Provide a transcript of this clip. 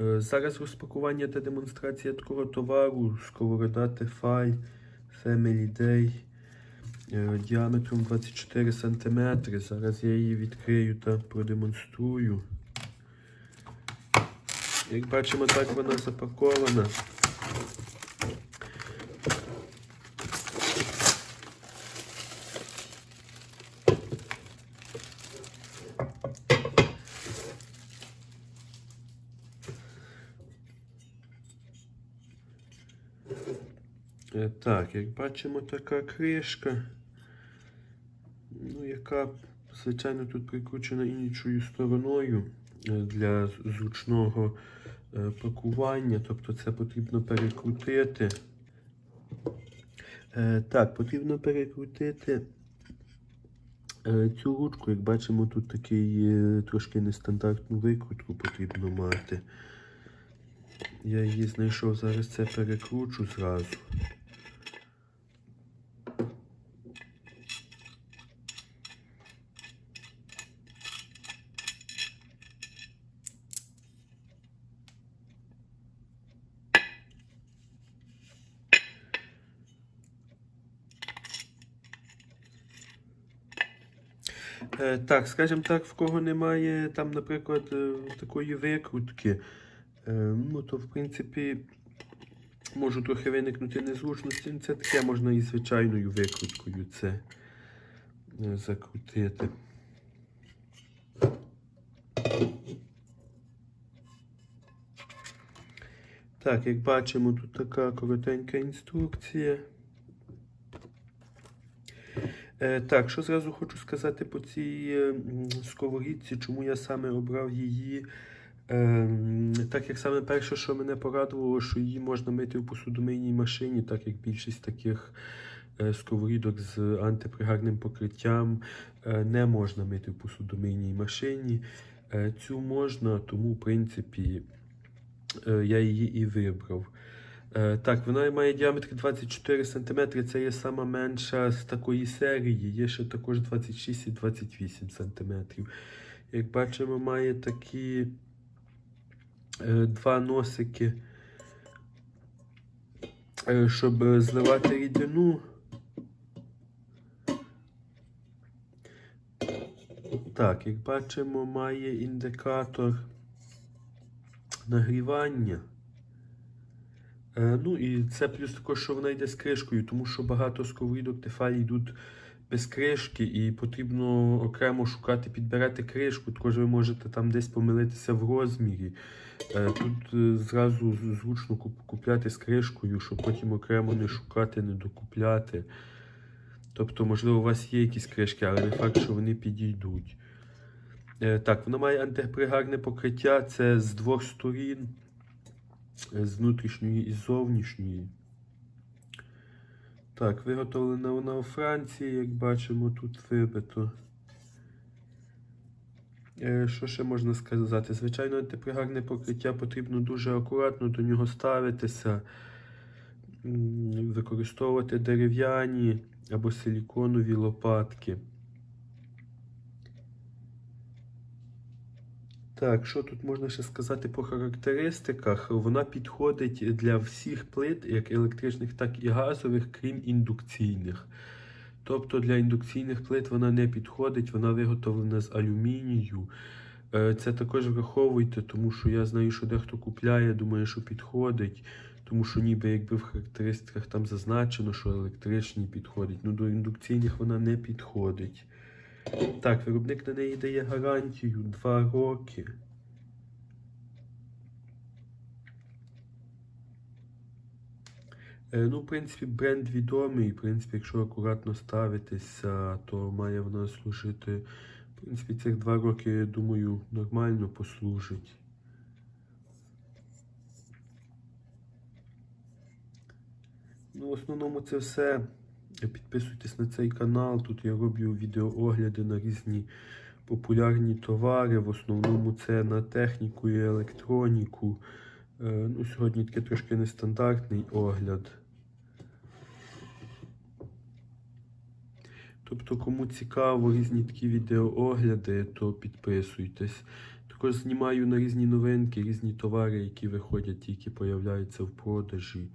Е, Зараз розпакування та демонстрація такого товару сковорода Тефай Family Day е, діаметром 24 см. Зараз я її відкрию та продемонструю. Як бачимо, так вона запакована. Так, як бачимо, така кришка, ну, яка, звичайно, тут прикручена іншою стороною е, для зручного е, пакування, тобто це потрібно перекрутити. Е, Так, потрібно перекрутити е, цю ручку, як бачимо, тут такий е, трошки нестандартну викрутку потрібно мати. Я її знайшов, зараз це перекручу зразу. Е, Так, скажімо так, в кого немає там, наприклад, е, такої викрутки, ну то в принципі можу трохи виникнути незручності. Ну, Це таке можна і звичайною викруткою це е, закрутити. Так, як бачимо, тут така коротенька інструкція. Е, так, що зразу хочу сказати по цій е, сковорідці, чому я саме обрав її. Е, м, так як саме перше, що мене порадувало, що її можна мити в посудомийній машині, так як більшість таких е, сковорідок з антипригарним покриттям е, не можна мити в посудомийній машині. Е, цю можна, тому, в принципі, я її і вибрав. Так, вона має діаметр 24 см, це є сама менша з такої серії. Є ще також 26 і 28 см. Як бачимо, має такі два носики, е, щоб е, зливати рідину. Так, як бачимо, має індикатор нагрівання. Е, ну і це плюс також, що вона йде з кришкою, тому що багато сковорідок тефалі йдуть без кришки, і потрібно окремо шукати, підбирати кришку. Також ви можете там десь помилитися в розмірі. Е, тут е, зразу зручно купляти з кришкою, щоб потім окремо не шукати, не докупляти. Тобто, можливо, у вас є якісь кришки, але не факт, що вони підійдуть. Е, так, вона має антипригарне покриття, це з двох сторін з внутрішньої і зовнішньої. Так, виготовлена вона у Франції, як бачимо, тут вибито. Е, Що ще можна сказати? Звичайно, антипригарне покриття потрібно дуже акуратно до нього ставитися, використовувати дерев'яні або силіконові лопатки. Так, що тут можна ще сказати по характеристиках? Вона підходить для всіх плит, як електричних, так і газових, крім індукційних. Тобто для індукційних плит вона не підходить, вона виготовлена з алюмінію. Е, Це також враховуйте, тому що я знаю, що дехто купляє, думає, що підходить, тому що ніби якби в характеристиках там зазначено, що електричні підходять. Ну до індукційних вона не підходить. Так, виробник на неї дає гарантію 2 роки. Е, Ну, в принципі, бренд відомий. В принципі, якщо акуратно ставитися, то має вона служити. В принципі, цих 2 роки, думаю, нормально послужить. Ну, в основному це все. Підписуйтесь на цей канал. Тут я роблю відеоогляди на різні популярні товари. В основному це на техніку і електроніку. Е, Ну, сьогодні такий трошки нестандартний огляд. Тобто, кому цікаво різні такі відеоогляди, то підписуйтесь. Також знімаю на різні новинки, різні товари, які виходять, які появляються в продажі.